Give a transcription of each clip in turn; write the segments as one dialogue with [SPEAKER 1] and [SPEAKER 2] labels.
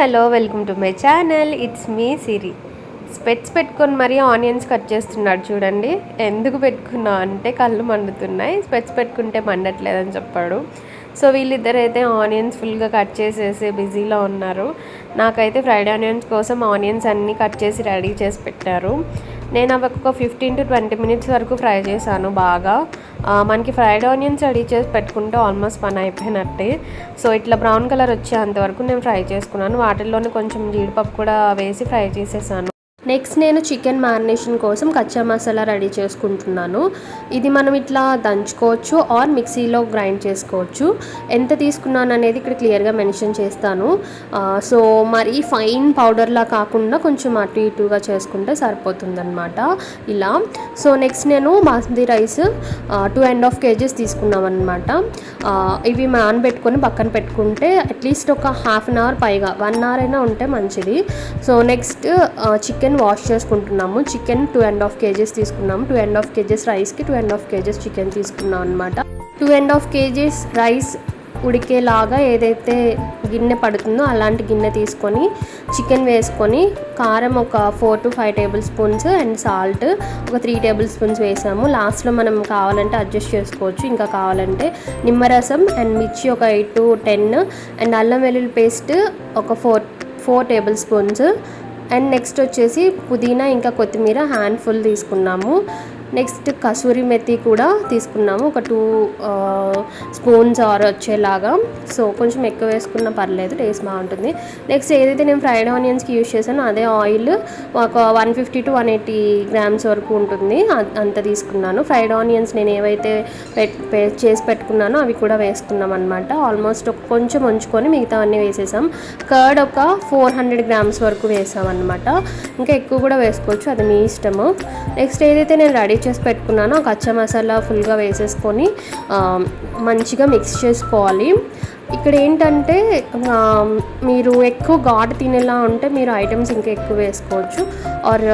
[SPEAKER 1] Hello welcome to my channel. It's me Siri specs పెట్టుకొని మరీ onions cut చేస్తున్నాడు చూడండి. ఎందుకు పెట్టుకున్నా అంటే కళ్ళు మండుతున్నాయి. స్పెట్స్ పెట్టుకుంటే మండట్లేదని చెప్పాడు. సో వీళ్ళిద్దరైతే ఆనియన్స్ ఫుల్గా కట్ చేసేసి బిజీలో ఉన్నారు. నాకైతే ఫ్రైడ్ ఆనియన్స్ కోసం ఆనియన్స్ అన్నీ కట్ చేసి రెడీ చేసి పెట్టారు. నేను అవి ఒక ఫిఫ్టీన్ టు ట్వంటీ మినిట్స్ వరకు ఫ్రై చేశాను బాగా. మనకి ఫ్రైడ్ ఆనియన్స్ రెడీ చేసి పెట్టుకుంటే ఆల్మోస్ట్ పని అయిపోయినట్టే. సో ఇట్లా బ్రౌన్ కలర్ వచ్చేంత వరకు నేను ఫ్రై చేసుకున్నాను. వాటిల్లోనే కొంచెం జీడిపప్పు కూడా వేసి ఫ్రై చేసేసాను. నెక్స్ట్ నేను చికెన్ మ్యారినేషన్ కోసం కచ్చా మసాలా రెడీ చేసుకుంటున్నాను. ఇది మనం ఇట్లా దంచుకోవచ్చు ఆర్ మిక్సీలో గ్రైండ్ చేసుకోవచ్చు. ఎంత తీసుకున్నాను అనేది ఇక్కడ క్లియర్గా మెన్షన్ చేస్తాను. సో మరి ఫైన్ పౌడర్లా కాకుండా కొంచెం అటు ఇటుగా చేసుకుంటే సరిపోతుందన్నమాట. ఇలా. సో నెక్స్ట్ నేను basmati rice two and half kgs తీసుకున్నాం అనమాట ఇవి నానబెట్టుకొని పక్కన పెట్టుకుంటే అట్లీస్ట్ ఒక హాఫ్ అన్ అవర్ పైగా వన్ అవర్ అయినా ఉంటే మంచిది. So next chicken chicken wash చేసుకుంటున్నాము. Chicken two and half kgs తీసుకున్నాము. టూ అండ్ హాఫ్ కేజెస్ రైస్కి two and half kgs chicken తీసుకున్నాం అనమాట two and half kgs rice ఉడికేలాగా ఏదైతే గిన్నె పడుతుందో అలాంటి గిన్నె తీసుకొని చికెన్ వేసుకొని కారం ఒక four to five tablespoons and salt ఒక త్రీ టేబుల్ స్పూన్స్ వేసాము. లాస్ట్లో మనం కావాలంటే అడ్జస్ట్ చేసుకోవచ్చు. ఇంకా కావాలంటే నిమ్మరసం అండ్ మిర్చి ఒక ఎయిట్ టు టెన్ అండ్ అల్లం వెల్లుల్లి పేస్ట్ ఒక four four tablespoons and next వచ్చేసి పుదీనా ఇంకా కొత్తిమీర హ్యాండ్ఫుల్ తీసుకున్నాము. నెక్స్ట్ కసూరి మెత్తి కూడా తీసుకున్నాము. ఒక టూ స్పూన్స్ ఆర్ వచ్చేలాగా. సో కొంచెం ఎక్కువ వేసుకున్నా పర్లేదు టేస్ట్ బాగుంటుంది. నెక్స్ట్ ఏదైతే నేను ఫ్రైడ్ ఆనియన్స్కి యూస్ చేశానో అదే ఆయిల్. ఒక one fifty to one eighty grams వరకు ఉంటుంది. అంత తీసుకున్నాను. ఫ్రైడ్ ఆనియన్స్ నేను ఏవైతే పెట్ చేసి పెట్టుకున్నానో అవి కూడా వేసుకున్నాం అనమాట ఆల్మోస్ట్ ఒక కొంచెం ఉంచుకొని మిగతా అన్నీ వేసేసాం. కర్డ్ ఒక ఫోర్ హండ్రెడ్ గ్రామ్స్ వరకు వేసాం అనమాట ఇంకా ఎక్కువ కూడా వేసుకోవచ్చు. అది మీ ఇష్టము. నెక్స్ట్ ఏదైతే నేను రెడీ చేసి పెట్టుకున్నాను. ఆ కచ్చా మసాలా ఫుల్గా వేసేసుకొని మంచిగా మిక్స్ చేసుకోవాలి. ఇక్కడ ఏంటంటే మీరు ఎక్కువ ఘాటు తినేలా ఉంటే మీరు ఐటమ్స్ ఇంకా ఎక్కువ వేసుకోవచ్చు. ఆర్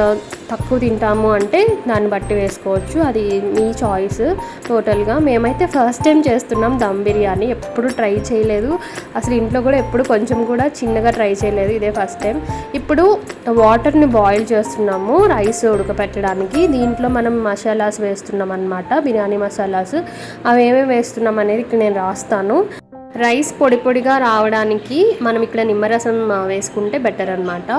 [SPEAKER 1] తక్కువ తింటాము అంటే దాన్ని బట్టి వేసుకోవచ్చు. అది మీ చాయిస్ టోటల్గా. మేమైతే ఫస్ట్ టైం చేస్తున్నాం దమ్ బిర్యానీ. ఎప్పుడు ట్రై చేయలేదు. అసలు ఇంట్లో కూడా ఎప్పుడు కొంచెం కూడా చిన్నగా ట్రై చేయలేదు ఇదే ఫస్ట్ టైం. ఇప్పుడు వాటర్ని బాయిల్ చేస్తున్నాము రైస్ ఉడకపెట్టడానికి. దీంట్లో మనం మసాలాస్ వేస్తున్నాం అనమాట బిర్యానీ మసాలాస్. అవి ఏమేమి వేస్తున్నాం అనేది ఇక్కడ నేను రాస్తాను. రైస్ పొడి పొడిగా రావడానికి మనం ఇక్కడ నిమ్మరసం వేసుకుంటే బెటర్ అనమాట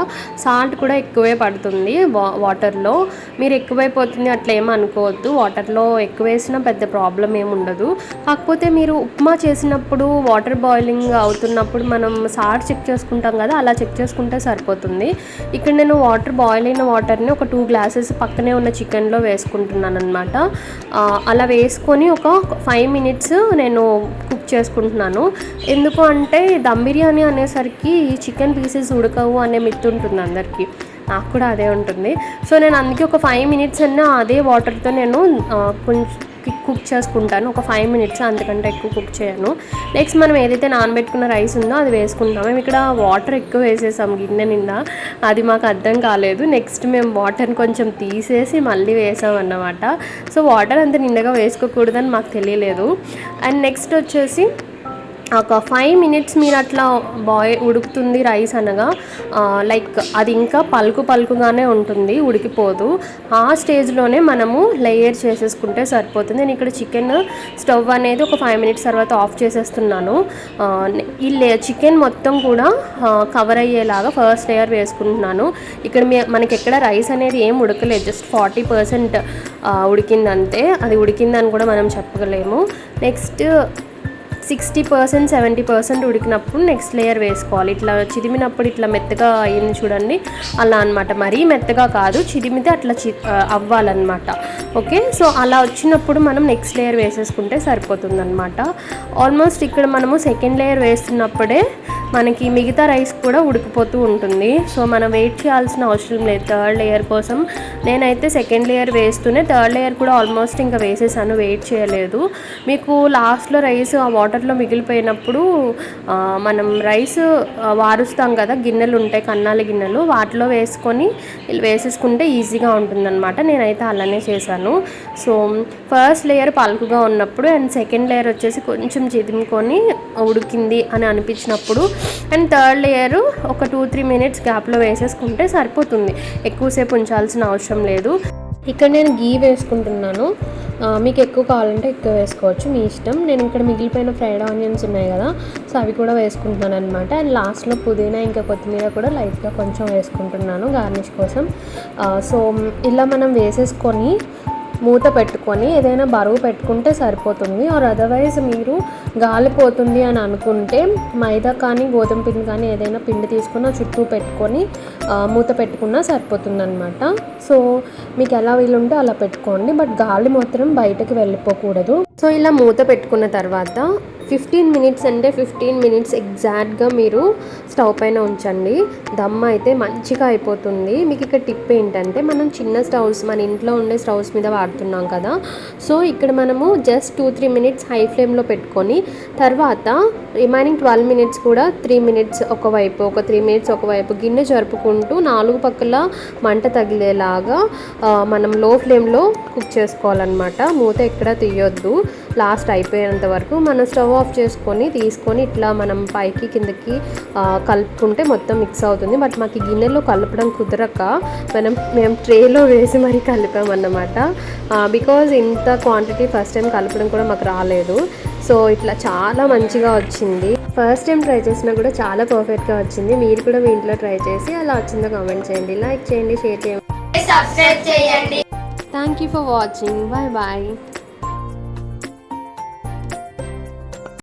[SPEAKER 1] సాల్ట్ కూడా ఎక్కువే పడుతుంది వా వాటర్లో. మీరు ఎక్కువైపోతుంది అట్లా ఏమో అనుకోవద్దు. వాటర్లో ఎక్కువ వేసినా పెద్ద ప్రాబ్లం ఏమి ఉండదు. కాకపోతే మీరు ఉప్మా చేసినప్పుడు వాటర్ బాయిలింగ్ అవుతున్నప్పుడు మనం సాల్ట్ చెక్ చేసుకుంటాం కదా అలా చెక్ చేసుకుంటే సరిపోతుంది. ఇక్కడ నేను వాటర్ బాయిల్ అయిన వాటర్ని ఒక టూ గ్లాసెస్ పక్కనే ఉన్న చికెన్లో వేసుకుంటున్నాను అనమాట అలా వేసుకొని ఒక ఫైవ్ మినిట్స్ నేను కుక్ చేసుకుంటున్నాను. ఎందుకు అంటే దమ్ బిర్యానీ అనేసరికి చికెన్ పీసెస్ ఉడకవు అనే మిత్ ఉంటుంది అందరికీ. నాకు కూడా అదే ఉంటుంది. సో నేను అందుకే ఒక ఫైవ్ మినిట్స్ అన్న అదే వాటర్తో నేను కొంచెం కుక్ చేసుకుంటాను. ఒక ఫైవ్ మినిట్స్ అంతకంటే ఎక్కువ కుక్ చేయను. నెక్స్ట్ మనం ఏదైతే నానబెట్టుకున్న రైస్ ఉందో అది వేసుకుంటాం మేము ఇక్కడ వాటర్ ఎక్కువ వేసేసాం గిన్నె నిండా. అది మాకు అర్థం కాలేదు. నెక్స్ట్ మేము వాటర్ని కొంచెం తీసేసి మళ్ళీ వేసాం అన్నమాట. సో వాటర్ అంత నిండగా వేసుకోకూడదని మాకు తెలియలేదు. అండ్ నెక్స్ట్ వచ్చేసి ఒక ఫైవ్ మినిట్స్ మీరు అట్లా బాయ్ ఉడుకుతుంది రైస్ అనగా లైక్ అది ఇంకా పలుకు పలుకుగానే ఉంటుంది ఉడికిపోదు. ఆ స్టేజ్లోనే మనము లేయర్ చేసేసుకుంటే సరిపోతుంది. నేను ఇక్కడ చికెన్ స్టవ్ అనేది ఒక ఫైవ్ మినిట్స్ తర్వాత ఆఫ్ చేసేస్తున్నాను. ఈ లే చికెన్ మొత్తం కూడా కవర్ అయ్యేలాగా ఫస్ట్ లేయర్ వేసుకుంటున్నాను. ఇక్కడ మీ మనకి ఎక్కడ రైస్ అనేది ఏం ఉడకలేదు జస్ట్ ఫార్టీ పర్సెంట్ ఉడికిందంతే. అది ఉడికిందని కూడా మనం చెప్పగలేము next sixty percent seventy percent ఉడికినప్పుడు next layer వేసుకోవాలి. ఇట్లా చిదిమినప్పుడు ఇట్లా మెత్తగా అయింది చూడండి. అలా అనమాట మరీ మెత్తగా కాదు చిదిమితే అట్లా చి అవ్వాలన్నమాట. ఓకే? సో అలా వచ్చినప్పుడు మనం నెక్స్ట్ లేయర్ వేసేసుకుంటే సరిపోతుందన్నమాట. ఆల్మోస్ట్ ఇక్కడ మనము సెకండ్ లేయర్ వేస్తున్నప్పుడే మనకి మిగతా రైస్ కూడా ఉడికిపోతూ ఉంటుంది. సో మనం వెయిట్ చేయాల్సిన అవసరం లేదు. థర్డ్ లేయర్ కోసం నేనైతే సెకండ్ లేయర్ వేస్తూనే థర్డ్ లేయర్ కూడా ఆల్మోస్ట్ ఇంకా వేసేసాను వెయిట్ చేయలేదు. మీకు లాస్ట్లో రైస్ ఆ వాటర్లో మిగిలిపోయినప్పుడు మనం రైస్ వారుస్తాం కదా గిన్నెలు ఉంటాయి కన్నాల గిన్నెలు వాటిలో వేసుకొని వేసేసుకుంటే ఈజీగా ఉంటుందన్నమాట. నేనైతే అలానే చేశాను. సో ఫస్ట్ లేయర్ పలుకుగా ఉన్నప్పుడు అండ్ సెకండ్ లేయర్ వచ్చేసి కొంచెం చిదిముకొని ఉడికింది అని అనిపించినప్పుడు అండ్ థర్డ్ లేయర్ ఒక టూ త్రీ మినిట్స్ గ్యాప్లో వేసేసుకుంటే సరిపోతుంది. ఎక్కువసేపు ఉంచాల్సిన అవసరం లేదు. ఇక్కడ నేను గీ వేసుకుంటున్నాను. మీకు ఎక్కువ కావాలంటే ఎక్కువ వేసుకోవచ్చు. మీ ఇష్టం. నేను ఇక్కడ మిగిలిపోయిన ఫ్రైడ్ ఆనియన్స్ ఉన్నాయి కదా సో అవి కూడా వేసుకుంటున్నాను అనమాట అండ్ లాస్ట్లో పుదీనా ఇంకా కొత్తిమీర కూడా లైట్గా కొంచెం వేసుకుంటున్నాను గార్నిష్ కోసం. సో ఇలా మనం వేసేసుకొని మూత పెట్టుకొని ఏదైనా బరువు పెట్టుకుంటే సరిపోతుంది. ఆర్ అదర్వైజ్ మీరు గాలిపోతుంది అని అనుకుంటే మైదా కానీ గోధుమ పిండి కానీ ఏదైనా పిండి తీసుకున్న చుట్టూ పెట్టుకొని మూత పెట్టుకున్నా సరిపోతుంది అనమాట సో మీకు ఎలా వీలుంటే అలా పెట్టుకోండి. బట్ గాలి మాత్రం బయటకు వెళ్ళిపోకూడదు. సో ఇలా మూత పెట్టుకున్న తర్వాత ఫిఫ్టీన్ మినిట్స్ అంటే ఫిఫ్టీన్ మినిట్స్ ఎగ్జాక్ట్గా మీరు స్టవ్ పైన ఉంచండి. దమ్ అయితే మంచిగా అయిపోతుంది. మీకు ఇక్కడ టిప్ ఏంటంటే మనం చిన్న స్టవ్స్ మన ఇంట్లో ఉండే స్టవ్స్ మీద వాడుతున్నాం కదా. సో ఇక్కడ మనము just two three minutes high ఫ్లేమ్లో పెట్టుకొని తర్వాత రిమైనింగ్ ట్వెల్వ్ మినిట్స్ కూడా త్రీ మినిట్స్ ఒకవైపు ఒక త్రీ మినిట్స్ ఒకవైపు గిన్నె జరుపుకుంటూ నాలుగు పక్కల మంట తగిలేలాగా మనం లో ఫ్లేమ్లో కుక్ చేసుకోవాలన్నమాట. మూత ఎక్కడ తీయొద్దు. లాస్ట్ అయిపోయేంత వరకు మన స్టవ్ ఆఫ్ చేసుకొని తీసుకొని ఇట్లా మనం పైకి కిందకి కలుపుకుంటే మొత్తం మిక్స్ అవుతుంది. బట్ మాకు గిన్నెలో కలపడం కుదరక మనం మేము ట్రేలో వేసి మరీ కలిపామన్నమాట. బికాజ్ ఇంత క్వాంటిటీ ఫస్ట్ టైం కలపడం కూడా మాకు రాలేదు. సో ఇట్లా చాలా మంచిగా వచ్చింది. ఫస్ట్ టైం ట్రై చేసినా కూడా చాలా పర్ఫెక్ట్గా వచ్చింది. మీరు కూడా మీ ఇంట్లో ట్రై చేసి అలా వచ్చిందో కామెంట్ చేయండి. లైక్ చేయండి షేర్ చేయండి.
[SPEAKER 2] సబ్స్క్రైబ్ చేయండి.
[SPEAKER 1] Thank you for watching bye bye